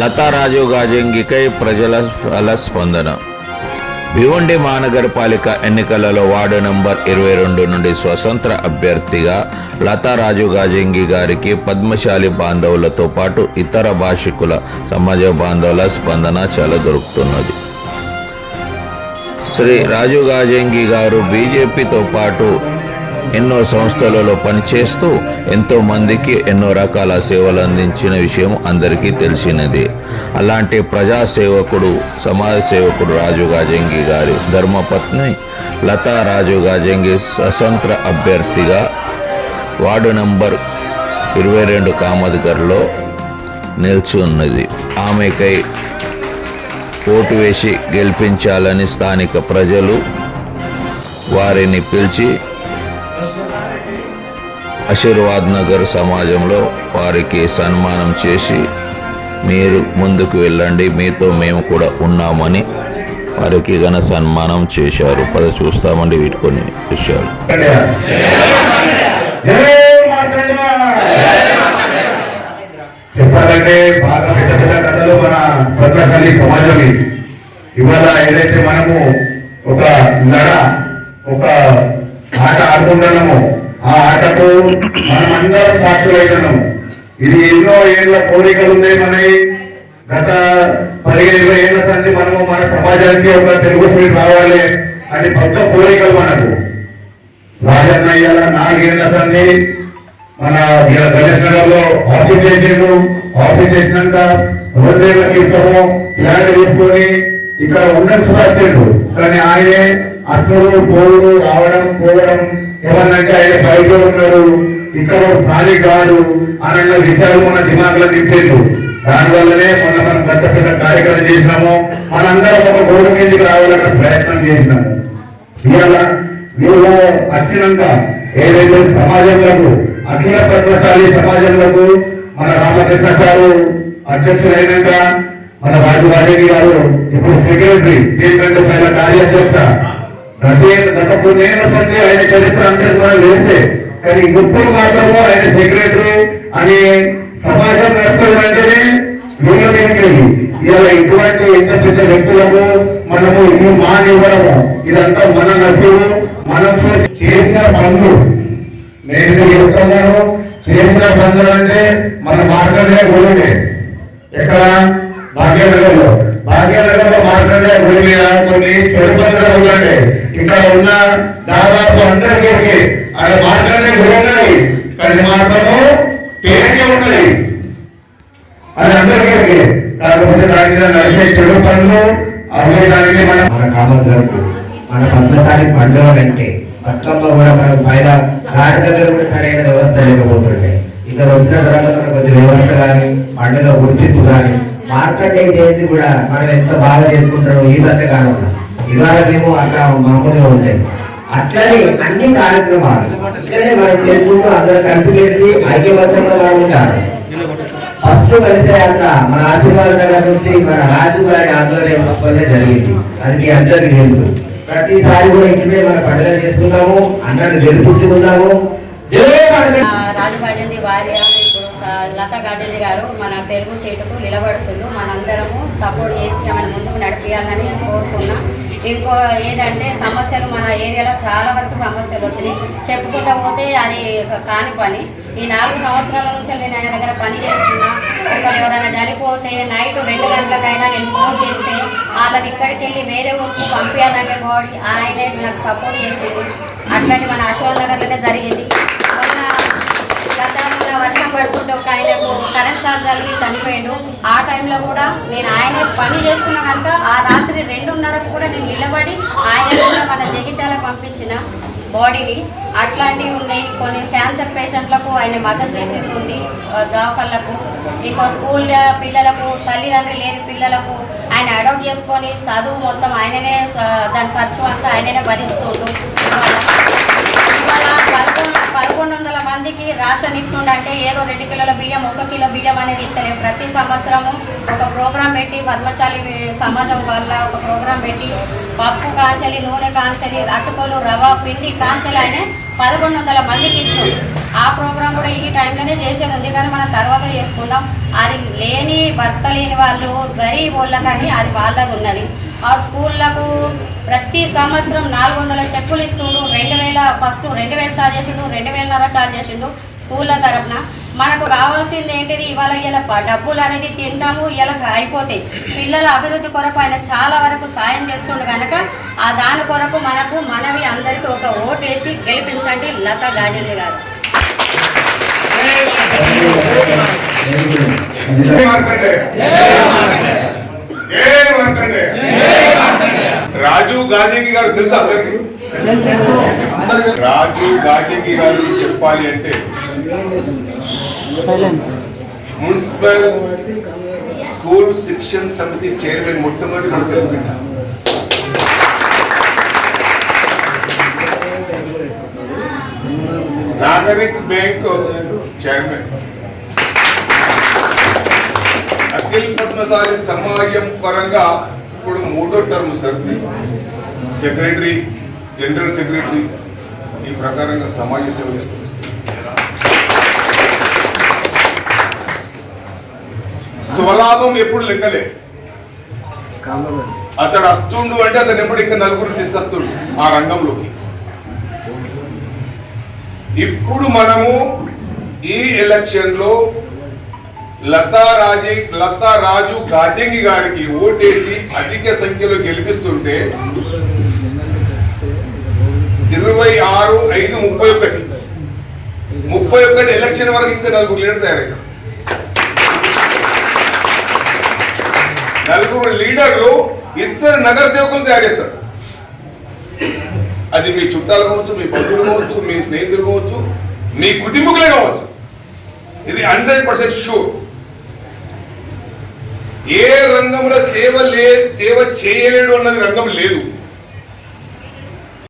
లతారాజు గాజంగికై ప్రజల బల స్పందన. భివండి మహానగరపాలిక ఎన్నికలలో వార్డు నంబర్ ఇరవై రెండు నుండి స్వతంత్ర అభ్యర్థిగా లతారాజు గాజంగి గారికి పద్మశాలి బాంధవులతో పాటు ఇతర భాషికుల సమాజ బాంధవుల స్పందన చాలా దొరుకుతున్నది. శ్రీ రాజు గాజంగి గారు బీజేపీతో పాటు ఎన్నో సంస్థలలో పనిచేస్తూ ఎంతో మందికి ఎన్నో రకాల సేవలు అందించిన విషయం అందరికీ తెలిసినది. అలాంటి ప్రజా సేవకుడు సమాజ సేవకుడు రాజు గాజంగి గారి ధర్మపత్ని లతా రాజు గాజంగి స్వతంత్ర అభ్యర్థిగా వార్డు నంబర్ ఇరవై రెండు కామద్గర్లో నిలిచి ఉన్నది ఆమెకై ఓటు వేసి గెలిపించాలని స్థానిక ప్రజలు వారిని పిలిచి ఆశీర్వాద్ నగర్ సమాజంలో వారికి సన్మానం చేసి మీరు ముందుకు వెళ్ళండి. మీతో మేము కూడా ఉన్నామని వారికి ఘన సన్మానం చేశారు. పద చూస్తామండి వీటి కొన్ని విషయాలు. చెప్పాలంటే బాగా పెద్ద మన భద్రకాళి సమాజం ఇవాళ ఏదైతే మనము ఒక నడ ఒక ఆట ఆడుకుంటున్నామో. ఆ ఆటకు మనమందరం సాక్షులైతున్నాము ఇది ఎన్నో ఏళ్ళ కోరికలు ఉన్నాయి మనవి గత పదిహేను ఇరవై ఏళ్ళ సంది మనము మన సమాజానికి ఒక తెలుగు స్త్రీట్ రావాలి అని పక్క కోరికలు మనకు. రాజన్న ఇవాళ నాలుగేళ్ళ సంది మన గణేష్ నగర్ ఆఫీస్ చేసిండు. ఆఫీస్ చేసినాక రోజులకి క్రితము ఇలాంటి తీసుకొని ఇక్కడ ఉన్న సుధాచిండు కానీ ఆయనే అసలు పోడు రావడం పోవడం ఎవరంటే ఆయన పైకి ఉన్నాడు ఇక్కడ ఖాళీ కాదు అన్న విషయాలు మన దిమాగ్లో నింపేది దానివల్లనే మొన్న మనం పెద్ద పెద్ద కార్యక్రమం చేసినాము. మనందరం ఒక గోడ మీదకి రావాలన్న ప్రయత్నం చేసినాము. ఇవాళ వీళ్ళు వచ్చినాక ఏదైతే సమాజంలో అఖిల పద్మశాలి సమాజంలో మన రామకృష్ణ గారు అధ్యక్షులైనాక మన రాజు రాజువాదేవి గారు ఇప్పుడు సెక్రటరీ ఏంటంటే ఆయన కార్యాధ్యక్ష గత కొన్నేళ్ళ సంది ఆయన చరిత్ర అంతా కూడా వేస్తే కానీ ఇప్పుడు మాటల్లో ఆయన సెక్రటరీ అని సమాజం నడుస్తుందంటేనే వెంటనే మీదకి ఇలా ఇటువంటి ఎంత పెద్ద వ్యక్తులకు మనము ఈ మానివ్వడము ఇదంతా మన నష్టము మనం చేసిన పనులు. నేను చెప్తున్నాను చేసిన పనులు అంటే మన మార్గమే గురువునే ఎక్కడ? భాగ్యనగర్లో. భాగ్యనగర్లో మార్గమే గురి మీద కొన్ని చెడు పనులు ఇక్కడ ఉన్న దాదాపు అందరికీ ఆడ మార్గమే గురి ఉన్నది. కానీ మార్గము పేరుకే ఉన్నది. అది అందరికీ కాకపోతే దానికి నడిచే చెడు పనులు అవే దానికి మనం మన కామర్లకు మన పంచసారి పండుగ అంటే బతుకమ్మ కూడా మనకు పైన గాడి దగ్గర కూడా సరైన వ్యవస్థ లేకపోతుండే. ఇక్కడ వచ్చిన తర్వాత మనకు కొద్ది వ్యవస్థ కానీ పండుగ గుర్తింపు కానీ మార్కెటింగ్ చేసి కూడా మనం ఎంత బాగా చేసుకుంటారో ఈ మధ్య కాలంలో. ఇవాళ మేము అట్లా మామూలుగా ఉంటాయి అట్లనే అన్ని కార్యక్రమాలు ఇక్కడే మనం చేసుకుంటూ అందరూ కలిసి పెట్టి ఐక్యమత్యంగా ఉంటారు ఫస్ట్ కలిసే యాత్ర మన ఆశీర్వాద నగర్ నుంచి మన రాజు గారి ఆధ్వర్యం వల్లే జరిగింది. అది మీ అందరికీ తెలుసు. ప్రతిసారి కూడా ఇంటినే మన పండుగ చేసుకుందాము అన్నను గెలిపించుకుందాము. జై రాజు గాజంది లతా గాజంది గారు మన తెలుగు సీటుకు నిలబడుతున్నారు మనందరము సపోర్ట్ చేసి ఆమెను ముందుకు నడిపించాలని కోరుకున్నా. ఇంకో ఏదంటే సమస్యలు మన ఏరియాలో చాలా వరకు సమస్యలు వచ్చినాయి. చెప్పుకుంటా పోతే అది కాని పని. ఈ నాలుగు సంవత్సరాల నుంచి నేను ఆయన దగ్గర పని చేస్తున్నా. ఒకరు ఎవరైనా చనిపోతే నైట్ రెండు గంటలకైనా నేను ఫోన్ చేస్తే వాళ్ళని ఇక్కడికి వెళ్ళి వేరే ఊరికి పంపించాలంటే బాడీ ఆయనే నాకు సపోర్ట్ చేసింది అట్లాంటి మన అశోక్ నగర్లోనే జరిగింది. వర్షం పడుతుంటే ఒక ఆయనకు కరెంట్ షాక్ తగిలి చనిపోయాడు. ఆ టైంలో కూడా నేను ఆయన పని చేస్తున్నా కనుక ఆ రాత్రి రెండున్నరకు కూడా నేను నిలబడి ఆయన కూడా మన జగిత్యాలకు పంపించిన బాడీని. అట్లాంటివి ఉన్నాయి. కొన్ని క్యాన్సర్ పేషెంట్లకు ఆయన మద్దతు చేసేది ఉంది. ఆ, ఇంకో స్కూల్ పిల్లలకు తల్లిదండ్రులు లేని పిల్లలకు ఆయన అడాప్ట్ చేసుకొని చదువు మొత్తం ఆయననే దాని ఖర్చు అంతా ఆయననే భరిస్తుండు. ఇవాళ పదకొండు పదకొండు రేషన్ ఇస్తుండంటే ఏదో రెండు కిలోల బియ్యం ఒక కిలో బియ్యం అనేది ఇస్తలేం. ప్రతి సంవత్సరము ఒక ప్రోగ్రాం పెట్టి పద్మశాలి సమాజం వల్ల ఒక ప్రోగ్రాం పెట్టి పప్పు కాంచలి నూనె కాంచలి అటుకలు రవ పిండి కాంచలి అనే పదకొండు వందల మందికి ఇస్తుంది. ఆ ప్రోగ్రాం కూడా ఈ టైంలోనే చేసేది ఉంది. కానీ మనం తర్వాత చేసుకుందాం. అది లేని భర్త లేని వాళ్ళు గరీబ్ వాళ్ళకని అది వాళ్ళది ఉన్నది. ఆ స్కూళ్ళకు ప్రతి సంవత్సరం నాలుగు వందల చెక్కులు ఇస్తుండు. రెండు వేల ఫస్ట్ రెండు వేలు చార్జ్ చేసిండు. రెండు వేలన్నర చార్జ్ చేసిండు. స్కూళ్ళ తరఫున మనకు కావాల్సింది ఏంటిది? ఇవాళ ఇలా డబ్బులు అనేది తింటాము ఇలా అయిపోతాయి. పిల్లల అభివృద్ధి కొరకు ఆయన చాలా వరకు సాయం చేస్తుండు కనుక ఆ దాని కొరకు మనకు మనవి అందరికీ ఒక ఓటేసి గెలిపించండి లతా గాజేంద్ర గారు. రాజు గాంధీ గారు తెలుసా అందరికి? రాజు గాంధీ గారు చెప్పాలి అంటే మున్సిపల్ స్కూల్ శిక్షణ సమితి చైర్మన్ మొట్టమొదటి మన తెలుగు బిడ్డ నాగరిక్ బ్యాంక్ చైర్మన్ అఖిల్ పద్మసారి సమాజం పరంగా ఇప్పుడు మూడో టర్మ్ సర్ది. సెక్రటరీ జనరల్ సెక్రటరీ ఈ ప్రకారంగా సమాజ సేవ చేస్తుంది స్వలాభం ఎప్పుడు లెక్కలే. అతడు వస్తుండు అంటే అతను ఎప్పుడు ఇంకా నలుగురు తీసుకొస్తుండు ఆ రంగంలోకి. ఇప్పుడు మనము ఈ ఎలక్షన్లో లతా రాజే లతా రాజు గాజంగి గారికి ఓటేసి అధిక సంఖ్యలో గెలిపిస్తుంటే ఇరవై ఆరు ఐదు ముప్పై ఒకటి. ముప్పై ఒకటి ఎలక్షన్ వరకు ఇంకా నలుగురు లీడర్ తయారయ్యారు నలుగురు లీడర్లు ఇద్దరు నగర సేవకులు తయారు చేస్తారు. అది మీ చుట్టాలు కావచ్చు మీ బంధువులు కావచ్చు మీ స్నేహితులు కావచ్చు మీ కుటుంబకులే కావచ్చు. ఇది హండ్రెడ్ పర్సెంట్ షూర్ ఏ రంగంలో సేవ లే సేవ చేయలేడు అన్నది రంగం లేదు.